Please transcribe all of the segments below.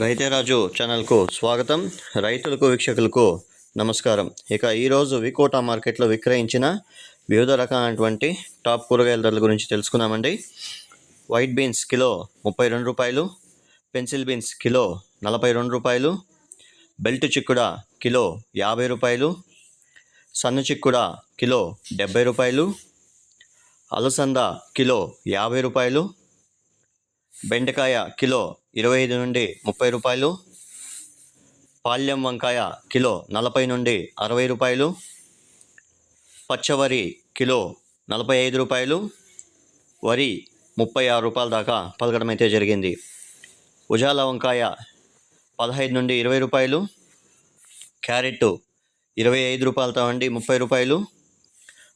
రైతేరాజు ఛానల్కు స్వాగతం. రైతులకు వీక్షకులకు నమస్కారం. ఇక ఈరోజు వికోటా మార్కెట్లో విక్రయించిన వివిధ రకాలైనటువంటి టాప్ కూరగాయల ధరల గురించి తెలుసుకుందామండి. వైట్ బీన్స్ కిలో ముప్పై రెండు రూపాయలు పెన్సిల్ బీన్స్ కిలో నలభై రెండు రూపాయలు బెల్ట్ చిక్కుడ కిలో యాభై రూపాయలు సన్న చిక్కుడ కిలో డెబ్బై రూపాయలు అలసంద కిలో యాభై రూపాయలు బెండకాయ కిలో ఇరవై ఐదు నుండి ముప్పై రూపాయలు. పాల్యం వంకాయ కిలో నలభై నుండి అరవై రూపాయలు. పచ్చవరి కిలో నలభై ఐదు రూపాయలు. వరి ముప్పై ఆరు రూపాయల దాకా పలకడం అయితే జరిగింది. ఉజాల వంకాయ పదహైదు నుండి ఇరవై రూపాయలు. క్యారెట్ ఇరవై ఐదు రూపాయలతో అండి ముప్పై రూపాయలు.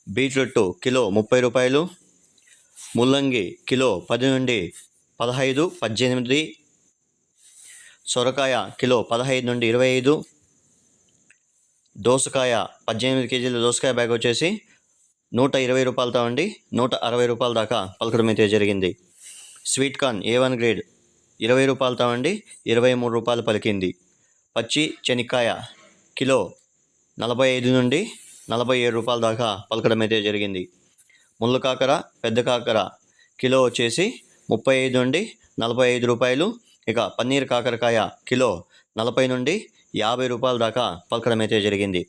బీట్రూట్ కిలో ముప్పై రూపాయలు. ముల్లంగి కిలో పది నుండి పదహైదు పద్దెనిమిది సొరకాయ కిలో పదహైదు నుండి ఇరవై ఐదు. దోసకాయ పద్దెనిమిది కేజీల దోసకాయ బ్యాగ్ వచ్చేసి నూట ఇరవై రూపాయలతో అండి నూట అరవై రూపాయల దాకా పలకడం అయితే జరిగింది. Sweet corn A one grade ఇరవై రూపాయలతో అండి ఇరవై మూడు రూపాయలు పలికింది. పచ్చి చెనిక్కాయ కిలో నలభై ఐదు నుండి నలభై ఏడు రూపాయల దాకా పలకడం అయితే జరిగింది. ముళ్ళ కాకర పెద్ద కాకర కిలో వచ్చేసి ముప్పై ఐదు నుండి నలభై ఐదు రూపాయలు ఇక పన్నీర్ కాకరకాయ కిలో నలభై నుండి యాభై రూపాయల దాకా పలకడం అయితే జరిగింది.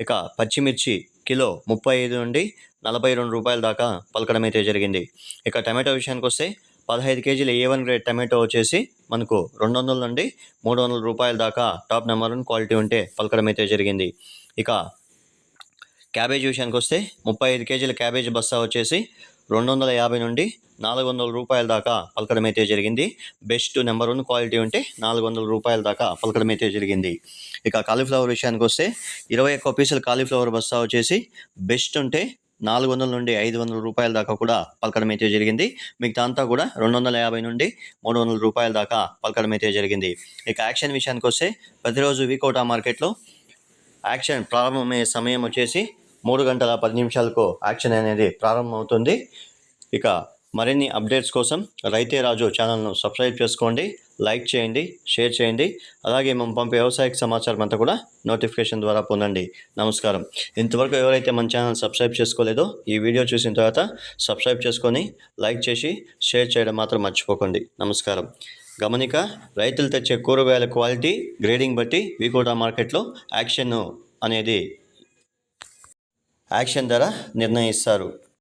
ఇక పచ్చిమిర్చి కిలో ముప్పై ఐదు నుండి నలభై రెండు రూపాయల దాకా పలకడం అయితే జరిగింది. ఇక టమాటో విషయానికి వస్తే పదహైదు కేజీల ఏ వన్ గ్రేడ్ టమాటో వచ్చేసి మనకు రెండు వందల నుండి మూడు వందల రూపాయల దాకా టాప్ నెంబర్ వన్ క్వాలిటీ ఉంటే పలకడం అయితే జరిగింది. ఇక క్యాబేజ్ విషయానికి వస్తే ముప్పై ఐదు కేజీల క్యాబేజ్ బస్తా వచ్చేసి రెండు వందల యాభై నుండి నాలుగు వందల రూపాయల దాకా పలకడం అయితే జరిగింది. బెస్ట్ నెంబర్ వన్ క్వాలిటీ ఉంటే నాలుగు వందల రూపాయల దాకా పలకడం అయితే జరిగింది. ఇక కాలీఫ్లవర్ విషయానికి వస్తే ఇరవై ఒక్క పీసుల కాలీఫ్లవర్ బస్తా వచ్చేసి బెస్ట్ ఉంటే నాలుగు వందల నుండి ఐదు వందల రూపాయల దాకా కూడా పలకడం అయితే జరిగింది. మిగతా అంతా కూడా రెండు వందల యాభై నుండి మూడు వందల రూపాయల దాకా పలకడం అయితే జరిగింది. ఇక యాక్షన్ విషయానికి వస్తే ప్రతిరోజు వీకోటా మార్కెట్లో యాక్షన్ ప్రారంభమయ్యే సమయం వచ్చేసి మూడు గంటల పది నిమిషాలకు యాక్షన్ అనేది ప్రారంభమవుతుంది. ఇక మరిన్ని అప్డేట్స్ కోసం రైతే రాజు ఛానల్ను సబ్స్క్రైబ్ చేసుకోండి లైక్ చేయండి షేర్ చేయండి. అలాగే మేము పంపే వ్యవసాయక సమాచారం అంతా కూడా నోటిఫికేషన్ ద్వారా పొందండి. నమస్కారం. ఇంతవరకు ఎవరైతే మన ఛానల్ సబ్స్క్రైబ్ చేసుకోలేదో ఈ వీడియో చూసిన తర్వాత సబ్స్క్రైబ్ చేసుకొని లైక్ చేసి షేర్ చేయడం మాత్రం మర్చిపోకండి. నమస్కారం. గమనిక రైతులు తెచ్చే కూరగాయల క్వాలిటీ గ్రేడింగ్ బట్టి వీకోటా మార్కెట్లో యాక్షన్ అనేది యాక్షన్ ధర నిర్ణయిస్తారు.